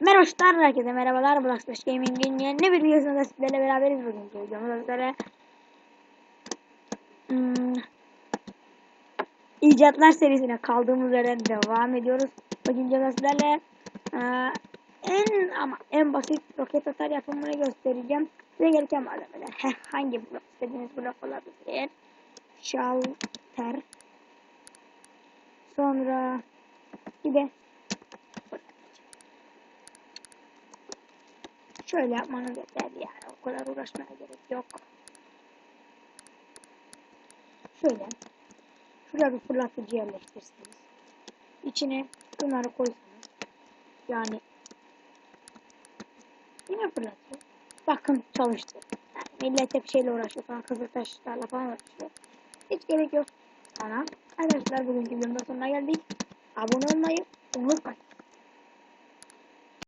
Merhaba çocuklar, herkese merhabalar. Black Splash Gaming'in yeni bir videosunda sizlerle beraberiz bugünkü videomuzda sizlere. Hmm, icatlar serisine kaldığımız yerden devam ediyoruz. Bugün videoda sizlerle eee, en ama en basit roket atar yapımını göstereceğim. Size gereken malzemeler. Heh, hangi blok istediğiniz blok olabilir. Şalter. Sonra bir de Şöyle yapmanız yeterli yani. O kadar uğraşmaya gerek yok. Şöyle. Şuraya bir fırlatıcı yerleştirsiniz. İçine bunları koysanız. Yani yine fırlatıyor. Bakın çalıştı. Yani millet hep şeyle uğraşıyor falan. Kızıl taşlarla falan uğraşıyor. Hiç gerek yok. Sana. Arkadaşlar bugünkü videomda sonuna geldik. Abone olmayı unutmayın.